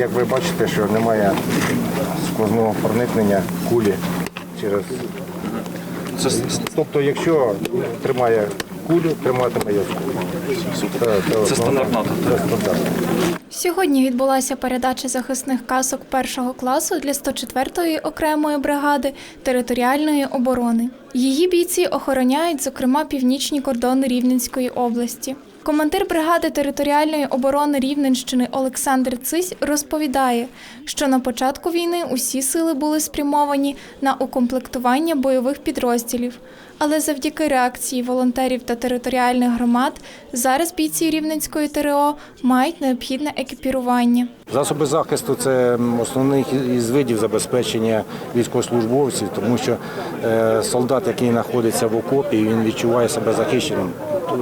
Як ви бачите, що немає сквозного проникнення кулі через. Тобто, якщо тримає кулю, триматиме яску. Це, Це стандарт НАТО, Це стандарт. Сьогодні відбулася передача захисних касок першого класу для 104-ї окремої бригади територіальної оборони. Її бійці охороняють, зокрема, північні кордони Рівненської області. Командир бригади територіальної оборони Рівненщини Олександр Цись розповідає, що на початку війни усі сили були спрямовані на укомплектування бойових підрозділів. Але завдяки реакції волонтерів та територіальних громад зараз бійці Рівненської ТРО мають необхідне екіпірування. Засоби захисту це основний із видів забезпечення військовослужбовців, тому що е, солдат, який знаходиться в окопі, він відчуває себе захищеним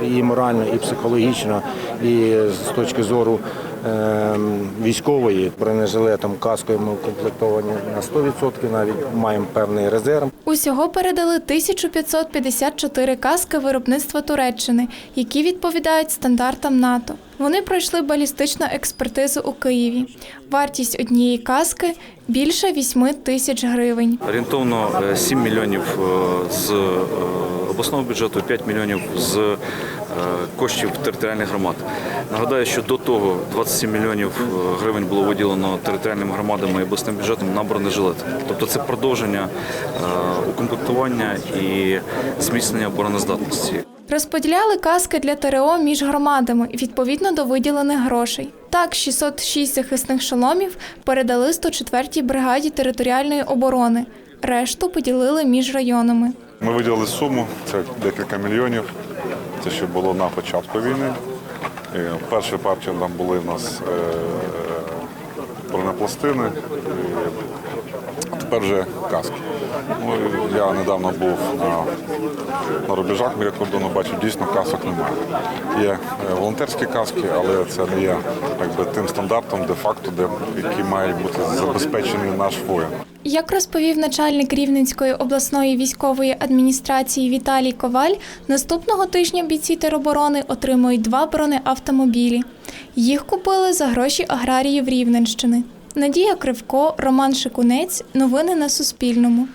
і морально, і психологічно, і з точки зору е, військової бронежилетом, каскою ми укомплектовані на 100%, навіть маємо певний резерв. Усього передали 1554 каски виробництва Туреччини, які відповідають стандартам НАТО. Вони пройшли балістичну експертизу у Києві. Вартість однієї каски більше 8 тисяч гривень. орієнтовно е, 7 мільйонів е, з е, обласного бюджету, 5 мільйонів з е, коштів територіальних громад. Нагадаю, що до того 27 мільйонів е, гривень було виділено територіальним громадам і обласним бюджетом на бронежилети. Тобто це продовження е, укомплектування і зміцнення обороноздатності. Розподіляли каски для ТРО між громадами відповідно до виділених грошей. Так, 606 захисних шоломів передали 104-й бригаді територіальної оборони. Решту поділили між районами. Ми виділили суму, це декілька мільйонів. Це ще було на початку війни. І перші партії там були в нас е, бронепластини, тепер вже каски. Ну, я недавно був на, на рубежах біля кордону, бачив, дійсно касок немає. Є е, волонтерські каски, але це не є якби, тим стандартом де-факто, де, які мають бути забезпечений наш воїн. Як розповів начальник Рівненської обласної військової адміністрації Віталій Коваль, наступного тижня бійці тероборони отримують два бронеавтомобілі. Їх купили за гроші аграріїв Рівненщини. Надія Кривко, Роман Шикунець. Новини на Суспільному.